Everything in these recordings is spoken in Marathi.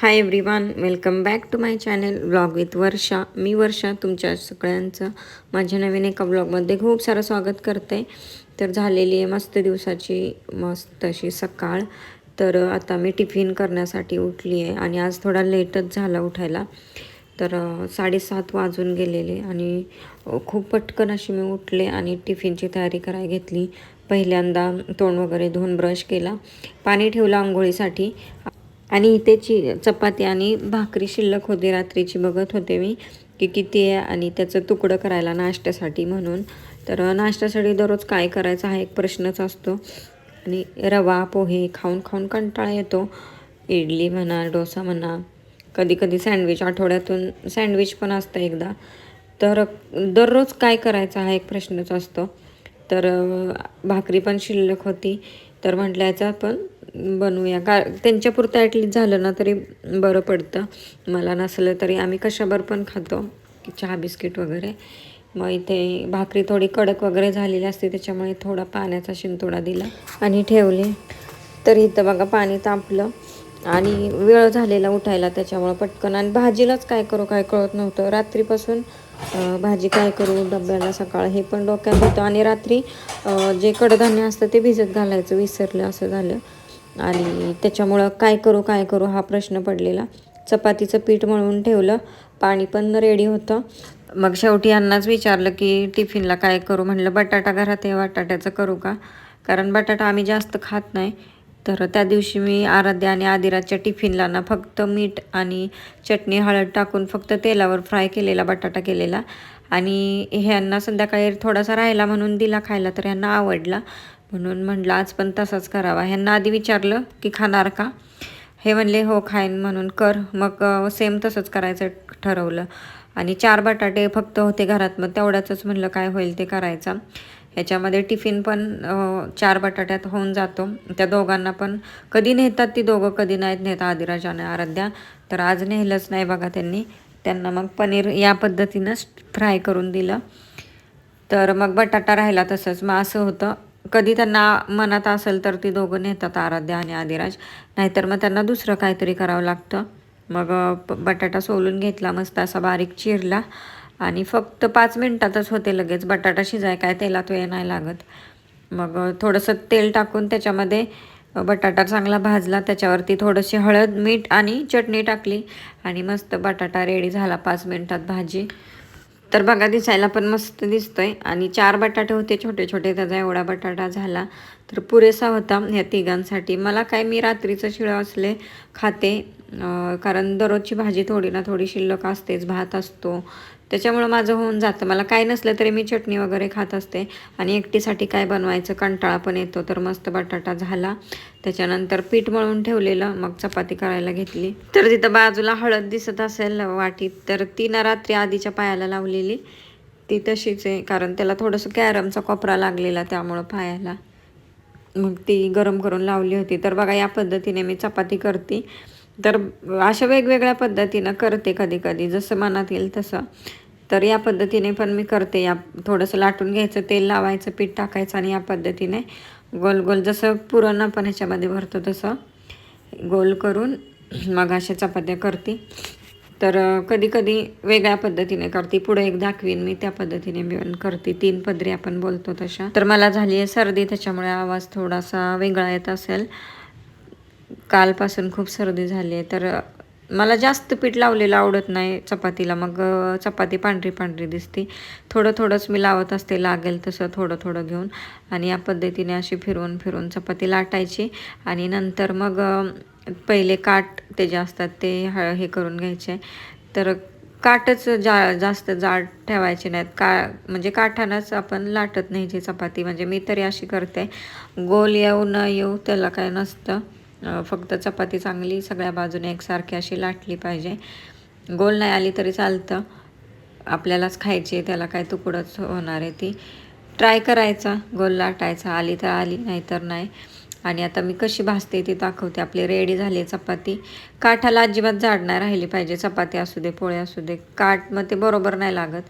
Hi everyone welcome back to my channel blog with Varsha मी वर्षा तुमच्या सगळ्यांचं माझ्या नवीन एका ब्लॉगमध्ये खूप सारं स्वागत करते. तर झालेली आहे मस्त दिवसाची मस्त अशी सकाळ. तर आता मी टिफिन करण्यासाठी उठली आहे आणि आज थोडा लेटच झाला उठायला. तर साडेसात वाजून गेलेले आणि खूप पटकन अशी मी उठले आणि टिफिनची तयारी करायला घेतली. पहिल्यांदा तोंड वगैरे धुवून ब्रश केला. पाणी ठेवलं आंघोळीसाठी. आणि इथेची चपाती आणि भाकरी शिल्लक होती रात्रीची बघत होते मी की किती आहे आणि त्याचं तुकडं करायला नाश्त्यासाठी म्हणून. तर नाश्त्यासाठी दररोज काय करायचं हा एक प्रश्नच असतो. आणि रवा पोहे खाऊन खाऊन कंटाळा येतो. इडली म्हणा डोसा म्हणा कधी कधी सँडविच आठवड्यातून सँडविच पण असतं एकदा. तर दररोज काय करायचं हा एक प्रश्नच असतो. तर भाकरी पण शिल्लक होती. तर म्हटलं याचं आपण बनवूया. का त्यांच्यापुरतं ॲटलीस्ट झालं ना तरी बरं पडतं. मला नसलं तरी आम्ही कशाबर पण खातो चहा बिस्किट वगैरे. मग इथे भाकरी थोडी कडक वगैरे झालेली असते त्याच्यामुळे थोडा पाण्याचा शिंतोडा दिला आणि ठेवले. तर इथं बघा पाणी तापलं आणि वेळ झालेला उठायला त्याच्यामुळं पटकन. आणि भाजीलाच काय करू काय कळत नव्हतं. रात्रीपासून भाजी काय करू डब्याला सकाळ हे पण डोक्यात होतं. आणि रात्री जे कडधान्य असतं ते भिजत घालायचं विसरलं असं झालं. आणि त्याच्यामुळं काय करू काय करू हा प्रश्न पडलेला. चपातीचं पीठ मळून ठेवलं. पाणी पण रेडी होतं. मग शेवटी यांनाच विचारलं की टिफिनला काय करू? म्हणलं बटाटा घरात आहे बटाट्याचं करू का? कारण बटाटा आम्ही जास्त खात नाही. तर त्या दिवशी मी आराध्या आणि आदिराच्या टिफिनला ना फक्त मीठ आणि चटणी हळद टाकून फक्त तेलावर फ्राय केलेला बटाटा केलेला. आणि ह्यांना संध्याकाळी थोडासा राहिला म्हणून दिला खायला तर ह्यांना आवडला. म्हणून म्हटलं आज पण तसाच करावा. ह्यांना आधी विचारलं की खाणार का? हे म्हणले हो खाईन म्हणून कर. मग सेम तसंच करायचं ठरवलं. आणि चार बटाटे फक्त होते घरात मग तेवढ्याचंच म्हणलं काय होईल ते करायचं. ह्याच्यामध्ये टिफिन पण चार बटाट्यात होऊन जातो. त्या दोघांना पण कधी नेतात ती दोघं कधी नाहीत नेता आदिराजाने आराध्या. तर आज नेलंच नाही बघा त्यांनी. त्यांना मग पनीर या पद्धतीनंच फ्राय करून दिलं. तर मग बटाटा राहिला तसंच. मग असं होतं. कधी त्यांना मनात असेल तर ती दोघं नेतात आराध्या आणि आदिराज. नाहीतर मग त्यांना दुसरं काहीतरी करावं लागतं. मग प- बटाटा सोलून घेतला मस्त असा बारीक चिरला आणि फक्त पाच मिनटातच होते लगेच. बटाटा शिजाय काय तेलात वेळ नाही लागत. मग थोडंसं तेल टाकून त्याच्यामध्ये बटाटा चांगला भाजला. त्याच्यावरती थोडीशी हळद मीठ आणि चटणी टाकली. आणि मस्त बटाटा रेडी झाला पाच मिनटात भाजी. तर बघा दिसायला पण मस्त दिसतोय. आणि चार बटाटे होते छोटे छोटे. त्याचा एवढा बटाटा झाला तर पुरेसा होता ह्या तिघांसाठी. मला काय मी रात्रीचं शिळं असले खाते कारण दररोजची भाजी थोडी ना थोडी शिल्लक असतेच भात असतो त्याच्यामुळं माझं होऊन जातं. मला काय नसलं तरी मी चटणी वगैरे खात असते. आणि एकटीसाठी काय बनवायचं? कंटाळा पण येतो. तर मस्त बटाटा झाला. त्याच्यानंतर पीठ मळून ठेवलेलं. मग चपाती करायला घेतली. तर तिथं बाजूला हळद दिसत असेल वाटीत. तर ती रात्री आधीच्या पायाला लावलेली. ती तशीच आहे. कारण त्याला थोडंसं कॅरमचा कोपरा लागलेला त्यामुळं पायाला. मग ती गरम करून लावली होती. तर बघा या पद्धतीने मी चपाती करते. तर अशा वेगवेगळ्या पद्धतीनं करते कधी कधी. जसं मनात येईल तसं. तर या पद्धतीने पण मी करते. या थोडंसं लाटून घ्यायचं तेल लावायचं पीठ टाकायचं आणि या पद्धतीने गोल गोल जसं पुरण आपण ह्याच्यामध्ये भरतो तसं गोल करून मग अशा चपात्या करते. तर कधी कधी वेगळ्या पद्धतीने करते. पुढे एक दाखवीन मी त्या पद्धतीने मी पण करते. तीन पदरी आपण बोलतो तशा. तर मला झाली आहे सर्दी त्याच्यामुळे आवाज थोडासा वेगळा येत असेल. कालपासून खूप सर्दी झाली आहे. तर मला जास्त पीठ लावलेलं आवडत नाही चपातीला. मग चपाती पांढरी पांढरी दिसते. थोडं थोडंच मी लावत असते लागेल तसं थोडं थोडं घेऊन. आणि या पद्धतीने अशी फिरवून फिरवून चपाती लाटायची. आणि नंतर मग पहिले काठ ते जे असतात ते ह हे करून घ्यायचे. तर काठच जा जास्त जाड ठेवायचे नाहीत. का म्हणजे काठानंच आपण लाटत नाही जी चपाती. म्हणजे मी तरी अशी करते. गोल येऊ न येऊ त्याला काय नसतं. फक्त चपाती चांगली सगळ्या बाजूने एकसारखी अशी लाटली पाहिजे. गोल नाही आली तरी चालतं. आपल्यालाच खायची आहे त्याला काय तुकडंच होणार आहे ती. ट्राय करायचा गोल लाटायचा आली तर आली नाही तर नाही. आणि आता मी कशी भाजते ती दाखवते. आपली रेडी झाली आहे चपाती. काठाला अजिबात जाड नाही राहिली पाहिजे. चपाती असू दे पोळे असू दे. काठ मग ते बरोबर नाही लागत.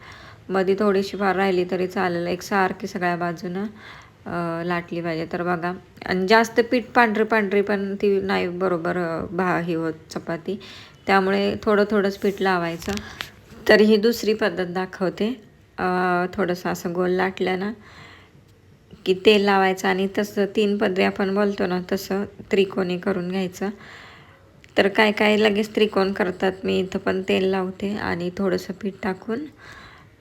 मध्ये थोडीशी फार राहिली तरी चालेल. एक सारखी सगळ्या बाजूनं. लाटली पाहिजे. तर बघा आणि जास्त पीठ पांढरी पांढरी पण ती नाही बरोबर भा ही होत चपाती. त्यामुळे थोडं थोडंच पीठ लावायचं. तर ही दुसरी पद्धत दाखवते. थोडंसं असं गोल लाटलं ना की तेल लावायचं आणि तसं तीन पदरी आपण बोलतो ना तसं त्रिकोणी करून घ्यायचं. तर काय काय लगेच त्रिकोण करतात मी इथं पण तेल लावते आणि थोडंसं पीठ टाकून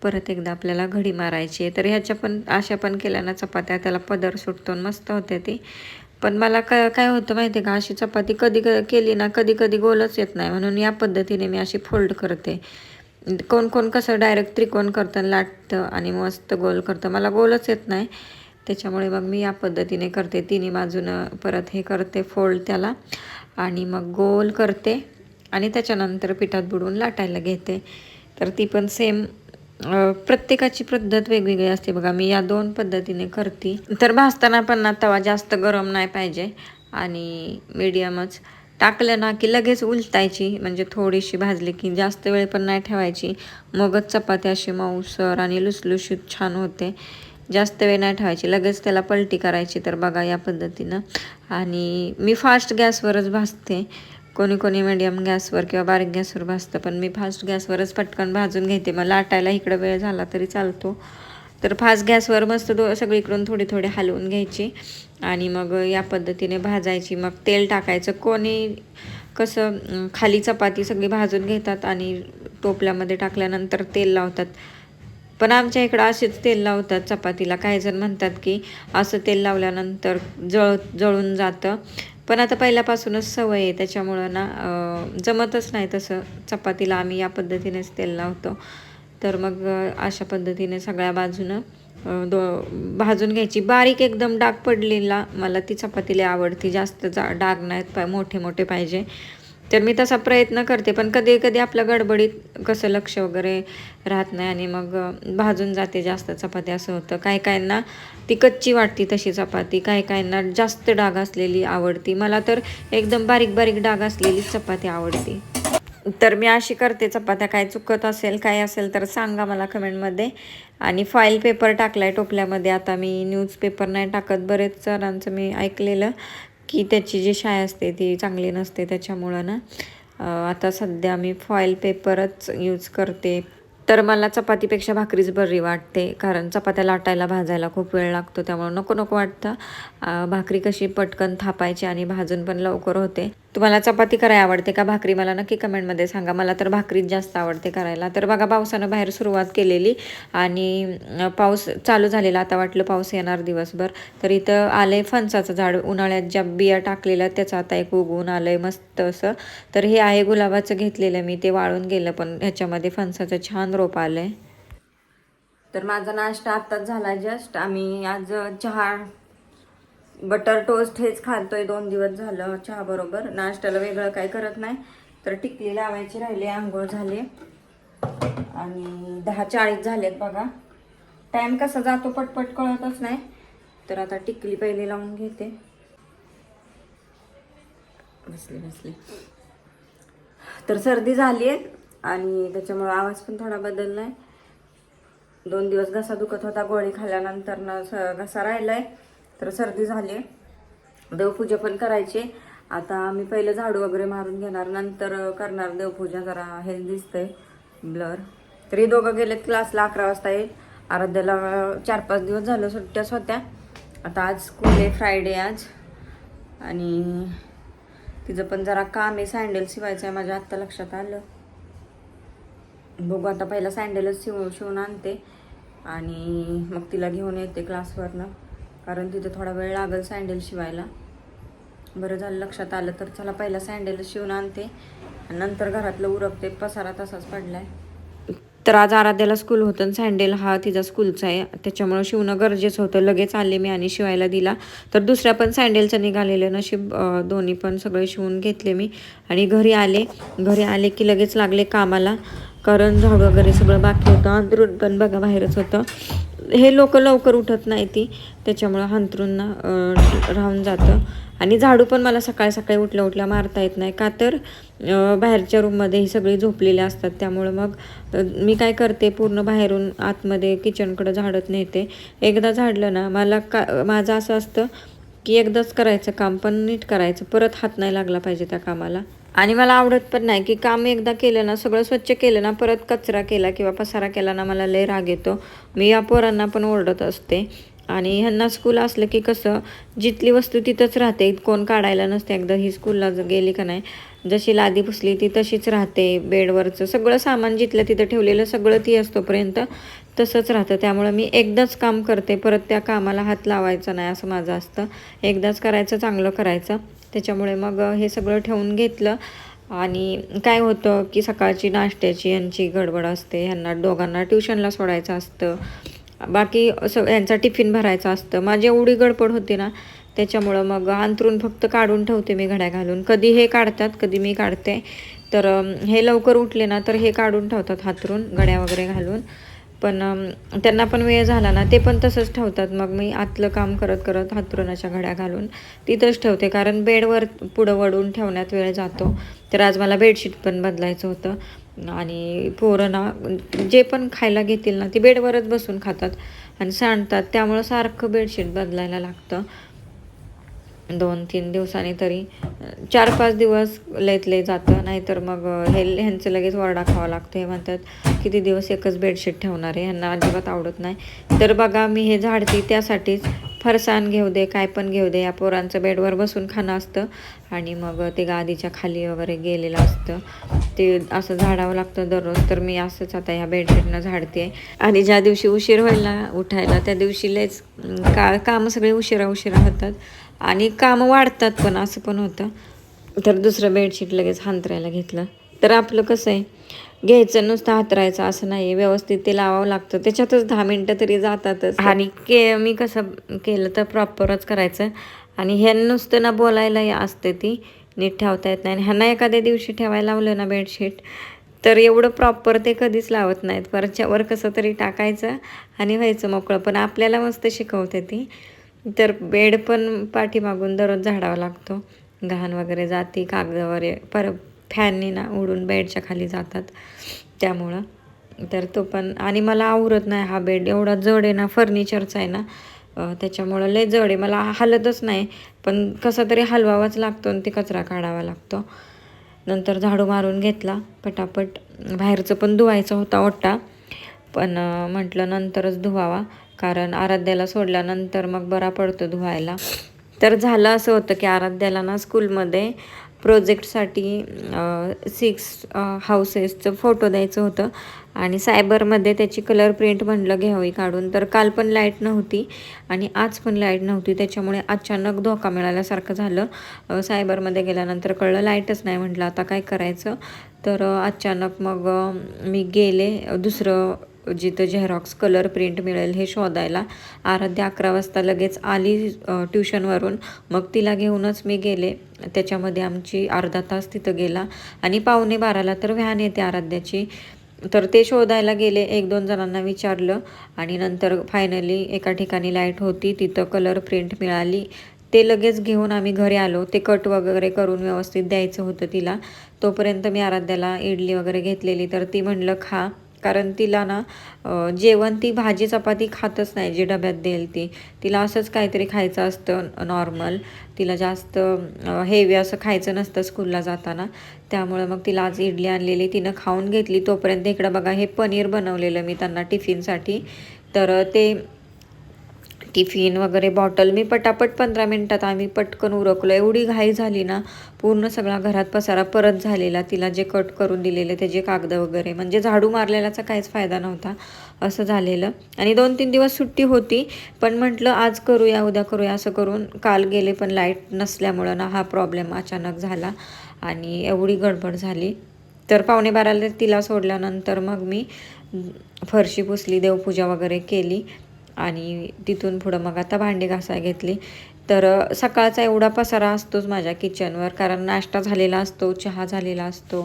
परत एकदा आपल्याला घडी मारायची आहे. तर ह्याच्या पण अशा पण केल्या ना चपात्या त्याला पदर सुटतो आणि मस्त होते ती. पण मला काय काय होतं माहिती आहे का अशी चपाती कधी क केली ना कधी कधी गोलच येत नाही. म्हणून या पद्धतीने मी अशी फोल्ड करते. कोण कोण कसं डायरेक्ट त्रिकोण करतं लाटतं आणि मस्त गोल करतं. मला गोलच येत नाही. त्याच्यामुळे मग मी या पद्धतीने करते. तिन्ही बाजूनं परत हे करते फोल्ड त्याला. आणि मग गोल करते. आणि त्याच्यानंतर पिठात बुडवून लाटायला घेते. तर ती पण सेम प्रत्येकाची पद्धत वेगवेगळी असते बघा. मी या दोन पद्धतीने करते. तर भाजताना पण ना तवा जास्त गरम नाही पाहिजे. आणि मीडियमच टाकलं ना की लगेच उलटायची. म्हणजे थोडीशी भाजली की जास्त वेळ पण नाही ठेवायची. मगच चपाती अशी मऊसर आणि लुसलुशीत छान होते. जास्त वेळ नाही ठेवायची. लगेच त्याला पलटी करायची तर बघा या पद्धतीनं. आणि मी फास्ट गॅसवरच भाजते. कोणी कोणी मिडियम गॅसवर किंवा बारीक गॅसवर भाजतं पण मी फास्ट गॅसवरच पटकन भाजून घेते. मग लाटायला इकडं वेळ झाला तरी चालतो. तर फास्ट गॅसवर मस्त दो सगळीकडून थोडी थोडी हलवून घ्यायची आणि मग या पद्धतीने भाजायची. मग तेल टाकायचं. कोणी कसं खाली चपाती सगळी भाजून घेतात आणि टोपल्यामध्ये टाकल्यानंतर तेल लावतात. पण आमच्या इकडं असेच तेल लावतात चपातीला. काही जण म्हणतात की असं तेल लावल्यानंतर जळ जळून जातं. पण आता पहिल्यापासूनच सवय आहे त्याच्यामुळं ना जमतच नाही तसं. चपातीला आम्ही या पद्धतीनेच तेल लावतो. तर मग अशा पद्धतीने सगळ्या बाजूनं दो भाजून घ्यायची. बारीक एकदम डाग पडलेला मला ती चपातीला आवडती. जास्त जा डाग नाहीत पा मोठे मोठे पाहिजे. तर मी तसा प्रयत्न करते पण कधी कधी आपल्या गडबडीत कसं लक्ष वगैरे राहत नाही आणि मग भाजून जाते जास्त चपाती असं होतं. काही काहींना ती कच्ची वाटते तशी चपाती काही काहींना जास्त डाग असलेली आवडती. मला तर एकदम बारीक बारीक डाग असलेली चपाती आवडती. तर मी अशी करते चपात्या काय चुकत असेल काय असेल तर सांगा मला कमेंटमध्ये. आणि फाईल पेपर टाकला आहे टोपल्यामध्ये. आता मी न्यूजपेपर नाही टाकत. बरेच जणांचं मी ऐकलेलं. की त्याची जी शाय असते ती चांगली नसते त्याच्यामुळं ना आता सध्या मी फॉईल पेपरच यूज करते. तर मला चपातीपेक्षा भाकरीच बरी वाटते कारण चपात्या लाटायला भाजायला खूप वेळ लागतो त्यामुळे नको नको वाटतं. भाकरी कशी पटकन थापायची आणि भाजून पण लवकर होते. तुम्हाला चपाती करायला आवडते का? भाकरी मला नक्की कमेंटमध्ये सांगा. मला तर भाकरीच जास्त आवडते करायला. तर बघा पावसानं बाहेर सुरुवात केलेली आणि पाऊस चालू झालेला. आता वाटलं पाऊस येणार दिवसभर. तर इथं आलं आहे फणसाचं झाड. उन्हाळ्यात ज्या बिया टाकलेल्या त्याचं आता एक उगवून आलं आहे मस्त असं. तर हे आहे गुलाबाचं घेतलेलं मी. ते वाळून गेलं पण ह्याच्यामध्ये फणसाचं छान रोप आलंय. तर माझा नाश्ता आत्ताच झाला जस्ट. आम्ही आज चहा बटर टोस्ट हेच खातोय दोन दिवस झालं चहा बरोबर. नाश्त्याला वेगळं काही करत नाही. तर टिकली लावायची राहिली आंघोळ झाली. आणि दहा चाळीस झालेत बघा. टाईम कसा जातो पटपट कळतच नाही. तर आता टिकली पहिले लावून घेते. बसले बसले. तर सर्दी झाली आहे आणि त्याच्यामुळे आवाज पण थोडा बदललाय. दोन दिवस घसा दुखत होता गोळी खाल्ल्यानंतर ना स- घसा राहिलाय. तर सर्दी झाली. देवपूजा पण करायची. आता मी पहिलं झाडू वगैरे मारून घेणार. नंतर करणार देवपूजा. जरा हेल्थ दिसतंय. ब्लर तरी दोघं गेलेत क्लासला अकरा वाजता येईल. आराध्याला चार पाच दिवस झालं सुट्ट्याच होत्या. आता आज स्कूल आहे फ्रायडे आज. आणि तिचं पण जरा काम आहे सँडल शिवायचं आहे. माझ्या आत्ता लक्षात आलं. बघू आता पहिला सँडलच शिव शिवून आणते. आणि मग तिला घेऊन येते क्लासवरनं कारण तिथे थोडा वेळ लागेल सँडल शिवायला. बरं झालं लक्षात आलं तर चला पहिला सँडल शिवून आणते. आणि नंतर घरातलं उरकते. पसारा तसाच पडलाय. तर आज आराध्याला स्कूल होतं आणि सँडेल हा तिचा स्कूलचा आहे. त्याच्यामुळं शिवणं गरजेचं होतं. लगेच आले मी आणि शिवायला दिला. तर दुसऱ्या पण सँडेलचं निघालेलं नशीब दोन्ही पण सगळे शिवून घेतले मी. आणि घरी आले. घरी आले की लगेच लागले कामाला. कारण झाड वगैरे सगळं बाकी होतं. अंदरून पण बघा बाहेरच होतं. हे लोक लवकर उठत नाही ती. त्याच्यामुळं हंतरून राहून जातं. आणि झाडू पण मला सकाळी सकाळी उठल्या उठल्या मारता येत नाही. का तर बाहेरच्या रूममध्ये ही सगळी झोपलेली असतात. त्यामुळं मग मी काय करते पूर्ण बाहेरून आतमध्ये किचनकडं झाडत नेते. एकदा झाडलं ना मला का माझं असं असतं की एकदाच करायचं काम पण नीट करायचं. परत हात नाही लागला पाहिजे त्या कामाला. आणि मला आवडत पण नाही की काम एकदा केलं ना सगळं स्वच्छ केलं ना परत कचरा केला किंवा पसारा केला ना मला लय राग येतो. मी या पोरांना पण ओरडत असते. आणि ह्यांना स्कूल असलं की कसं जिथली वस्तू तिथंच राहते. कोण काढायला नसते एकदा ही स्कूलला जर गेली का नाही? जशी लादी पुसली ती तशीच राहते. बेडवरचं सगळं सामान जिथलं तिथं ठेवलेलं सगळं ती असतोपर्यंत तसंच राहतं. त्यामुळं मी एकदाच काम करते. परत त्या कामाला हात लावायचा नाही असं माझं असतं. एकदाच करायचं चांगलं करायचं. त्याच्यामुळे मग हे सगळं ठेवून घेतलं. आणि काय होतं की सकाळची नाश्त्याची यांची गडबड असते. ह्यांना दोघांना ट्युशनला सोडायचं असतं. बाकी असं यांचा टिफिन भरायचा असतं. माझी एवढी गडबड होती ना त्याच्यामुळं मग अंतरून फक्त काढून ठेवते मी घड्या घालून. कधी हे काढतात कधी मी काढते. तर हे लवकर उठले ना तर हे काढून ठेवतात हातरून घड्या वगैरे घालून. पण त्यांना पण वेळ झाला ना ते पण तसंच ठेवतात. मग मी आतलं काम करत करत हातरुणाच्या घड्या घालून तिथंच ठेवते. कारण बेडवर पुढं वडून ठेवण्यात वेळ जातो. तर आज मला बेडशीट पण बदलायचं होतं. आणि पोरं ना जे पण खायला घेतील ना ती बेडवरच बसून खातात आणि सांडतात. त्यामुळं सारखं बेडशीट बदलायला लागतं. दोन तीन दिवसांनी तरी चार पाच दिवस लयत जातं नाहीतर मग हे ह्यांचं लगेच वरडा खावा लागतो. हे म्हणतात किती दिवस एकच बेडशीट ठेवणार आहे ह्यांना अजिबात आवडत नाही. तर बघा मी हे झाडते त्यासाठीच फरसाण घेऊ दे काय पण घेऊ दे या पोरांचं बेडवर बसून खाणं असतं. आणि मग ते गादीच्या खाली वगैरे गेलेलं असतं. ते असं झाडावं लागतं दररोज. तर मी असंच आता ह्या बेडशीटनं झाडते. आणि ज्या दिवशी उशीर होईल ना उठायला त्या दिवशी लयच का कामं सगळे उशिरा उशिरा होतात. आणि कामं वाढतात पण असं पण होतं. तर दुसरं बेडशीट लगेच हांतरायला घेतलं. तर आपलं कसं आहे? घ्यायचं नुसतं हातरायचं असं नाही व्यवस्थित ते लावावं लागतं. त्याच्यातच दहा मिनटं तरी जातातच. आणि के मी कसं केलं तर प्रॉपरच करायचं. आणि हे नुसतं ना बोलायलाही असते ती. नीट ठेवता येत नाही. आणि ह्यांना एखाद्या दिवशी ठेवायला लावलं ना बेडशीट तर एवढं प्रॉपर ते कधीच लावत नाहीत. वरच्यावर कसं तरी टाकायचं आणि व्हायचं मोकळं. पण आपल्याला मस्त शिकवते ती. तर बेड पण पाठीमागून दररोज झाडावा लागतो. घाण वगैरे जाती कागद वगैरे पर फॅननी ना उडून बेडच्या खाली जातात. त्यामुळं. तर तो पण आणि मला आवरत नाही हा बेड. एवढा जड आहे ना फर्निचरचा आहे ना त्याच्यामुळं लय जड आहे. मला हलतच नाही पण कसा तरी हलवावाच लागतो आणि ते कचरा काढावा लागतो. नंतर झाडू मारून घेतला पटापट. बाहेरचं पण धुवायचं होता ओट्टा पण म्हटलं नंतरच धुवावा कारण आराध्याला सोडल्यानंतर मग बरा पडतो धुवायला. तर झालं असं होतं की आराध्याला ना स्कूलमध्ये प्रोजेक्टसाठी सिक्स हाऊसेसचं फोटो द्यायचं होतं. आणि सायबरमध्ये त्याची कलर प्रिंट म्हणलं घ्यावी काढून. तर काल पण लाइट नव्हती आणि आज पण लाइट नव्हती. त्याच्यामुळे अचानक धोका मिळाल्यासारखं झालं. सायबरमध्ये गेल्यानंतर कळलं लाईटच नाही म्हटलं. आता काय करायचं? तर अचानक मग मी गेले. दुसरं जिथं झेरॉक्स कलर प्रिंट मिळेल हे शोधायला. आराध्या अकरा वाजता लगेच आली ट्युशनवरून. मग तिला घेऊनच मी गेले. त्याच्यामध्ये आमची अर्धा तास तिथं गेला. आणि पावणे बाराला तर व्हॅन येते आराध्याची. तर ते शोधायला गेले. एक दोन जणांना विचारलं. आणि नंतर फायनली एका ठिकाणी लाइट होती. तिथं कलर प्रिंट मिळाली. ते लगेच घेऊन आम्ही घरी आलो. ते कट वगैरे करून व्यवस्थित द्यायचं होतं तिला. तोपर्यंत मी आराध्याला इडली वगैरे घेतलेली. तर ती म्हणलं खा. कारण तिला ना जेवण ती भाजी चपाती खातच नाही जी डब्यात देईल ती. तिला असंच काहीतरी खायचं असतं नॉर्मल. तिला जास्त हेवी असं खायचं नसतं स्कूलला जाताना. त्यामुळे मग तिला आज इडली आणलेली तिनं खाऊन घेतली. तोपर्यंत इकडं बघा हे पनीर बनवलेलं मी त्यांना टिफिनसाठी. तर ते टिफिन वगैरे बॉटल. मी पटापट पंधरा मिनटात आम्ही पटकन उरकलो. एवढी घाई झाली ना पूर्ण सगळा घरात पसारा परत झालेला. तिला जे कट करून दिलेले त्याचे कागद वगैरे. म्हणजे झाडू मारलेल्याचा काहीच फायदा नव्हता असं झालेलं. आणि दोन तीन दिवस सुट्टी होती पण म्हटलं आज करूया उद्या करूया असं करून काल गेले पण लाइट नसल्यामुळं ना हा प्रॉब्लेम अचानक झाला आणि एवढी गडबड झाली. तर पावणे बाराला तिला सोडल्यानंतर मग मी फरशी पुसली देवपूजा वगैरे केली. आणि तिथून पुढं मग आता भांडी घासाय घेतली. तर सकाळचा एवढा पसारा असतोच माझ्या किचनवर कारण नाश्ता झालेला असतो चहा झालेला असतो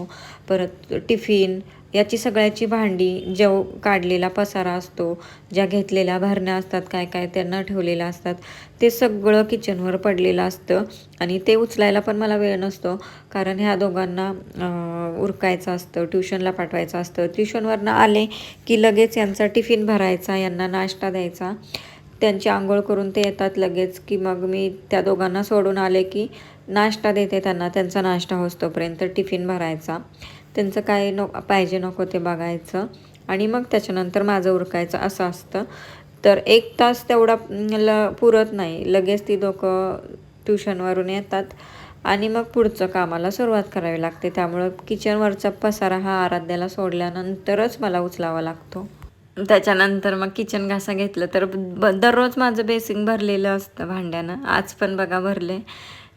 परत टिफिन याची सगळ्याची भांडी जेव काढलेला पसारा असतो ज्या घेतलेल्या भरण्या असतात काय काय त्यांना ठेवलेल्या असतात ते सगळं किचनवर पडलेलं असतं आणि ते उचलायला पण मला वेळ नसतो. कारण ह्या दोघांना उरकायचं असतं ट्युशनला पाठवायचं असतं. ट्युशनवरनं आले की लगेच यांचा टिफिन भरायचा यांना नाश्ता द्यायचा. त्यांची आंघोळ करून ते येतात लगेच की मग मी त्या दोघांना सोडून आले की नाश्ता देते त्यांना त्यांचा नाश्ता होतोपर्यंत टिफिन भरायचा. त्यांचं काय नको पाहिजे नको ते बघायचं. आणि मग त्याच्यानंतर माझं उरकायचं असं असतं. तर एक तास तेवढा ल पुरत नाही. लगेच ती लोकं ट्युशनवरून येतात. आणि मग पुढचं कामाला सुरुवात करावी लागते. त्यामुळं किचनवरचा पसारा हा आराध्याला सोडल्यानंतरच मला उचलावा लागतो. त्याच्यानंतर मग किचन घासा घेतलं तर ब दररोज माझं बेसिंग भरलेलं असतं भांड्यानं. आज पण बघा भरले.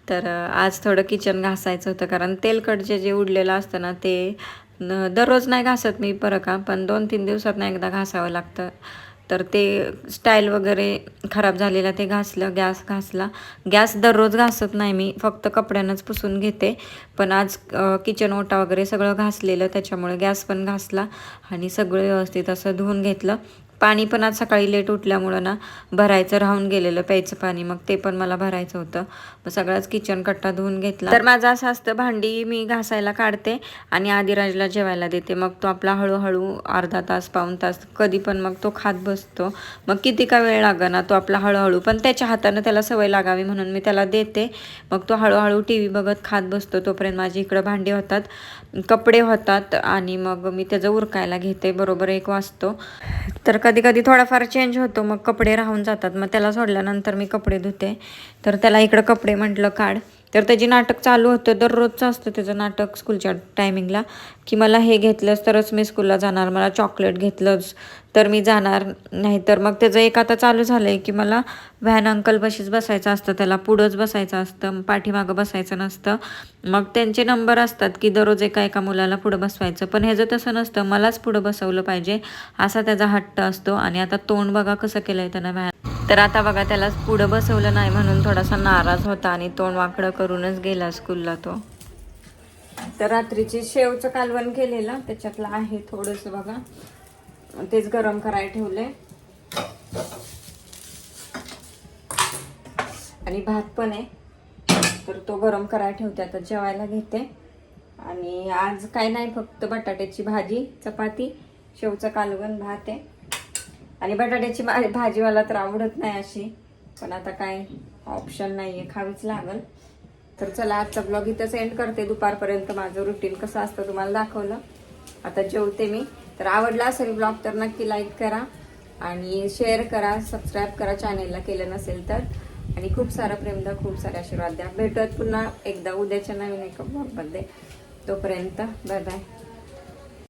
तर आज थोडं किचन घासायचं होतं कारण तेलकटचे जे उडलेलं असतं ना ते दररोज नाही घासत मी बरं का पण दोन तीन दिवसात एकदा घासावं लागतं. तर ते स्टाईल वगैरे खराब झालेला ते घासलं गॅस घासला. गॅस दररोज घासत नाही मी फक्त कपड्यानंच पुसून घेते. पण आज किचन ओटा वगैरे सगळं घासलेलं त्याच्यामुळे गॅस पण घासला आणि सगळं व्यवस्थित असं धुवून घेतलं. पाणी पण आज सकाळी लेट उठल्यामुळं ना भरायचं राहून गेलेलं प्यायचं पाणी. मग ते पण मला भरायचं होतं. मग सगळाच किचन कट्टा धुवून घेतला. तर माझं असं असतं भांडी मी घासायला काढते आणि आदिराजला जेवायला देते. मग तो आपला हळूहळू अर्धा तास पाऊण तास कधी पण मग तो खात बसतो. मग किती का वेळ ना तो आपला हळूहळू. पण त्याच्या हातानं त्याला सवय लागावी म्हणून मी त्याला देते. मग तो हळूहळू टी व्ही बघत खात बसतो. तोपर्यंत माझी इकडं भांडी होतात कपडे होतात आणि मग मी त्याचं उरकायला घेते. बरोबर एक वाजतो. तर कधी कधी थोडाफार चेंज होतो. मग कपडे राहून जातात. मग त्याला सोडल्यानंतर मी कपडे धुते. तर त्याला इकडं कपडे म्हटलं काढ. तर त्याची नाटक चालू होतं दररोजचं असतं त्याचं नाटक स्कूलच्या टायमिंगला की मला हे घेतलंच तरच मी स्कूलला जाणार मला चॉकलेट घेतलंच तर मी जाणार नाही. तर मग त्याचं एक आता चालू झालं आहे की मला व्हॅन अंकल बशीच बसायचं असतं त्याला पुढंच बसायचं असतं पाठीमागं बसायचं नसतं. मग त्यांचे नंबर असतात की दररोज एका एका मुलाला पुढं बसवायचं. पण ह्याचं तसं नसतं मलाच पुढं बसवलं पाहिजे असा त्याचा हट्ट असतो. आणि आता तोंड बघा कसं केलं आहे त्यानं व्हॅन तर आता बघा त्याला पुढं बसवलं नाही म्हणून थोडासा नाराज होता आणि तोंड वाकडं करूनच गेला स्कूलला तो. तर रात्रीची शेवचं कालवण केलेलं त्याच्यातलं आहे थोडंसं बघा. तेच गरम करायला ठेवले आणि भात पण आहे. तर तो गरम करायला ठेवते आता जेवायला घेते. आणि आज काय नाही फक्त बटाट्याची भाजी चपाती शेवचं कालवण भात आहे. आणि बटाट्याची भा- भाजी मला तर आवडत नाही अशी. पण आता काय ऑप्शन नाही आहे खावीच लागल. तर चला आजचा ब्लॉग इथंच एंड करते. दुपारपर्यंत माझं रुटीन कसं असतं तुम्हाला दाखवलं. आता जेवते मी. तर आवडला असेल ब्लॉग तर नक्की लाईक करा. आणि शेअर करा सबस्क्राईब करा चॅनेलला केलं नसेल तर. आणि खूप सारा प्रेम द्या खूप सारे आशीर्वाद द्या. भेटत पुन्हा एकदा उद्याच्या नवीन एका ब्लॉगमध्ये तोपर्यंत बाय बाय